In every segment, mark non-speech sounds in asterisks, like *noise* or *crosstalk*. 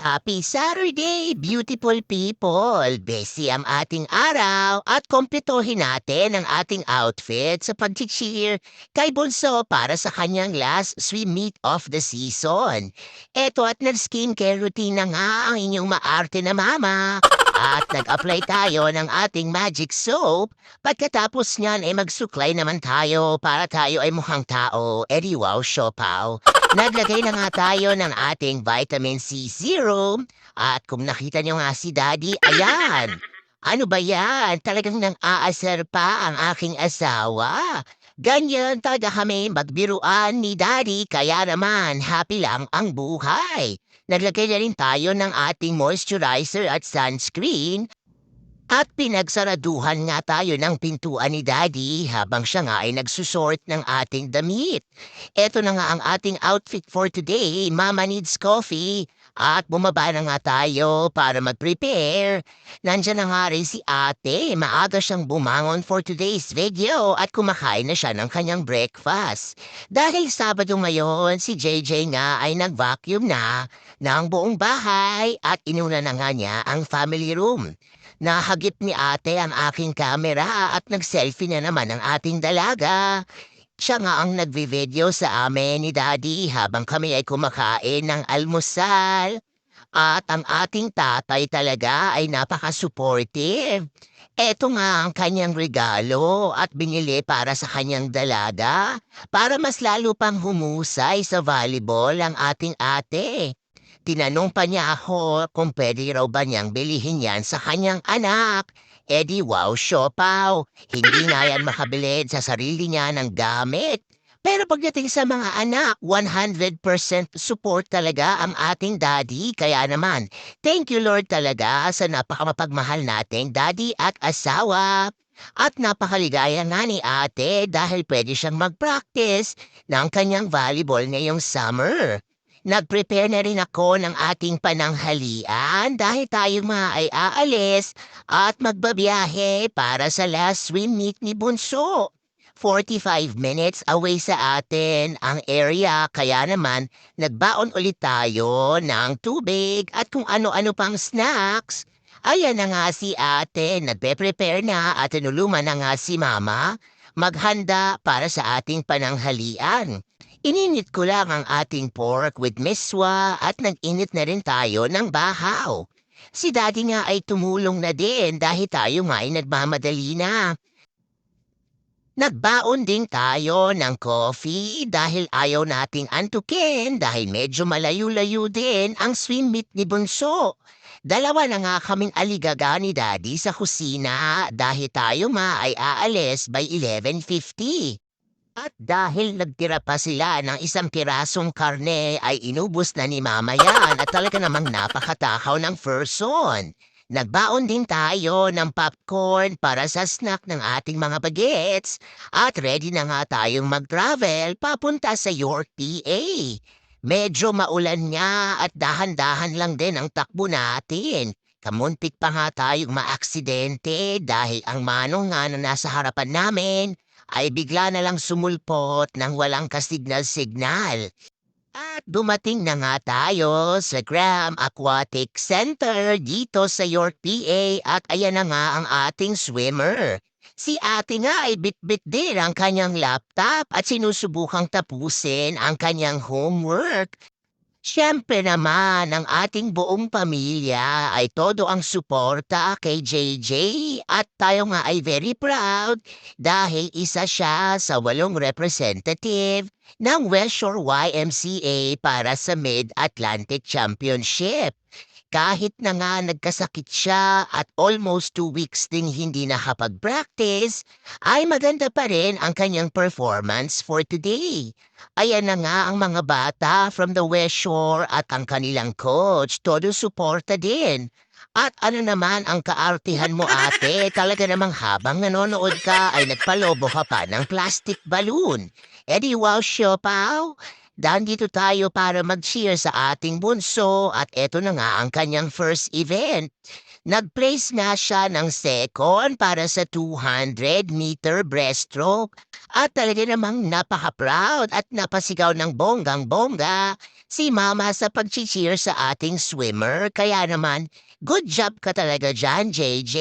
Happy Saturday, beautiful people! Busy ang ating araw at kompletuhin natin ang ating outfit sa pag-cheer kay Bunso para sa kanyang last swim meet of the season. Eto at nag-skincare routine na nga ang inyong maarte na mama. At nag-apply tayo ng ating magic soap. Pagkatapos niyan ay magsuklay naman tayo para tayo ay mukhang tao. Edi wow, siopaw. Naglagay na nga tayo ng ating vitamin C serum. At kung nakita nyo nga si Daddy, ayan. Ano ba yan? Talagang nang aasar pa ang aking asawa. Ganyan talaga kami magbiruan ni Daddy kaya naman happy lang ang buhay. Naglagay na rin tayo ng ating moisturizer at sunscreen at pinagsaraduhan nga tayo ng pintuan ni Daddy habang siya nga ay nagsusort ng ating damit. Ito na nga ang ating outfit for today, Mama Needs Coffee. At bumaba na nga tayo para mag-prepare. Nandiyan na nga rin si ate, maaga siyang bumangon for today's video at kumakain na siya ng kanyang breakfast. Dahil Sabado ngayon, si JJ nga ay nag-vacuum na ng buong bahay at inuna na nga niya ang family room. Nahagip ni ate ang aking kamera at nag-selfie na naman ang ating dalaga. Siya nga ang nagvi-video sa amin ni Daddy habang kami ay kumakain ng almusal. At ang ating tatay talaga ay napaka-supportive. Eto nga ang kanyang regalo at binili para sa kanyang dalaga para mas lalo pang humusay sa volleyball ang ating ate. Tinanong pa niya ako kung pwede raw ba niyang bilihin yan sa kanyang anak. Eh di wow, siopaw. Hindi nga yan makabilid sa sarili niya ng gamit. Pero pagdating sa mga anak, 100% support talaga ang ating daddy. Kaya naman, thank you Lord talaga sa napakamapagmahal nating daddy at asawa. At napakaligaya nga ni ate dahil pwede siyang mag-practice ng kanyang volleyball ngayong summer. Nag-prepare na rin ako ng ating pananghalian dahil tayo mga ay aalis at magbabiyahe para sa last swim meet ni Bunso. 45 minutes away sa atin ang area kaya naman nagbaon ulit tayo ng tubig at kung ano-ano pang snacks. Ayan na nga si ate, nagpe-prepare na at tinulungan na nga si mama maghanda para sa ating pananghalian. Ininit ko lang ang ating pork with miswa at nag-init na rin tayo ng bahaw. Si daddy nga ay tumulong na din dahil tayo nga ay nagmamadali na. Nagbaon din tayo ng coffee dahil ayaw nating antukin dahil medyo malayo-layo din ang swim meet ni Bunso. Dalawa na nga kaming aligaga ni Daddy sa kusina dahil tayo nga ay aalis by 11.50. At dahil nagtira pa sila ng isang pirasong karne ay inubos na ni Mama yan at talaga namang napakatakaw ng person. Nagbaon din tayo ng popcorn para sa snack ng ating mga bagets at ready na nga tayong mag-travel papunta sa York, PA. Medyo maulan nga at dahan-dahan lang din ang takbo natin. Kamuntik pa nga tayong maaksidente dahil ang manong nga na nasa harapan namin ay bigla na lang sumulpot ng walang kasignal-signal. At dumating na nga tayo sa Graham Aquatic Center dito sa York, PA at ayan na nga ang ating swimmer. Si ate nga ay bit-bit din ang kanyang laptop at sinusubukang tapusin ang kanyang homework. Siyempre naman, ang ating buong pamilya ay todo ang suporta kay JJ at tayo nga ay very proud dahil isa siya sa walong representative ng West Shore YMCA para sa Mid-Atlantic Championship. Kahit na nga nagkasakit siya at almost two weeks ding hindi nakapag-practice, ay maganda pa rin ang kanyang performance for today. Ayan na nga ang mga bata from the West Shore at ang kanilang coach, todo suporta din. At ano naman ang kaartihan mo ate, *laughs* talaga namang habang nanonood ka ay nagpalobo ka pa ng plastic balloon. E di wow, siopaw! Dandito tayo para mag-cheer sa ating bunso at eto na nga ang kanyang first event. Nag-place nga siya ng second para sa 200-meter breaststroke at talaga namang napaka-proud at napasigaw ng bonggang-bongga si mama sa pag-cheer sa ating swimmer. Kaya naman, good job ka talaga dyan, JJ.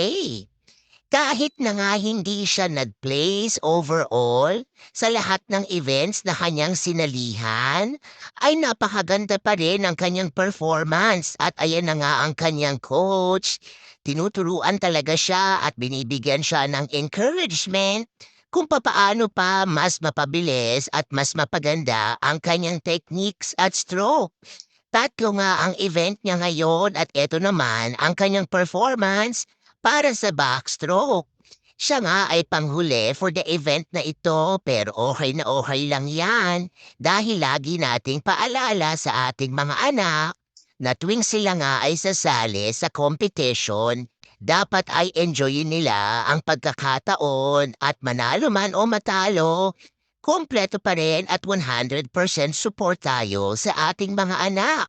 Kahit na nga hindi siya nag-place overall sa lahat ng events na kanyang sinalihan, ay napakaganda pa rin ang kanyang performance at ayan na nga ang kanyang coach. Tinuturuan talaga siya at binibigyan siya ng encouragement kung papaano pa mas mapabilis at mas mapaganda ang kanyang techniques at stroke. Tatlo nga ang event niya ngayon at eto naman ang kanyang performance para sa backstroke. Siya nga ay panghuli for the event na ito pero okay na okay lang yan dahil lagi nating paalala sa ating mga anak na tuwing sila nga ay sasali sa competition, dapat ay enjoyin nila ang pagkakataon at manalo man o matalo, kompleto pa rin at 100% support tayo sa ating mga anak.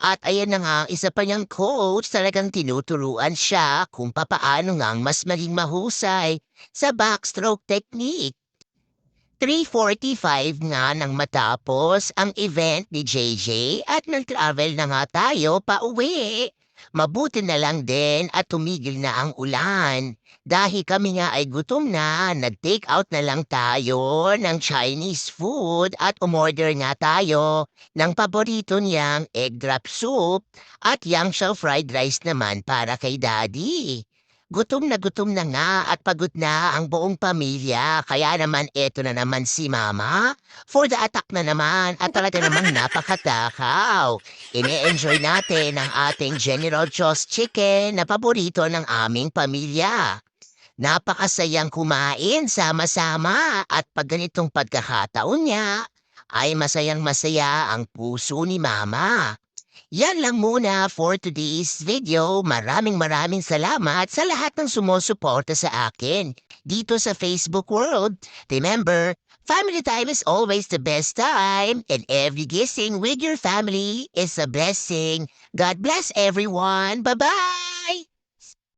At ayan na nga, isa pa niyang coach, talagang tinuturuan siya kung papaano ngang mas maging mahusay sa backstroke technique. 3.45 nga nang matapos ang event ni JJ at nag-travel na nga tayo pa uwi. Mabuti na lang din at tumigil na ang ulan. Dahil kami nga ay gutom na, nag-take out na lang tayo ng Chinese food at umorder nga tayo ng paborito niyang egg drop soup at yang fried rice naman para kay daddy. Gutom na gutom na nga at pagod na ang buong pamilya kaya naman eto na naman si mama for the attack na naman at talaga namang *laughs* napakatakaw. Ine-enjoy natin ang ating General Tso's Chicken na paborito ng aming pamilya. Napakasayang kumain sama-sama at pag ganitong pagkakataon niya ay masayang masaya ang puso ni mama. Yan lang muna for today's video. Maraming maraming salamat sa lahat ng sumusuporta sa akin dito sa Facebook world. Remember, family time is always the best time and every gising with your family is a blessing. God bless everyone. Bye-bye!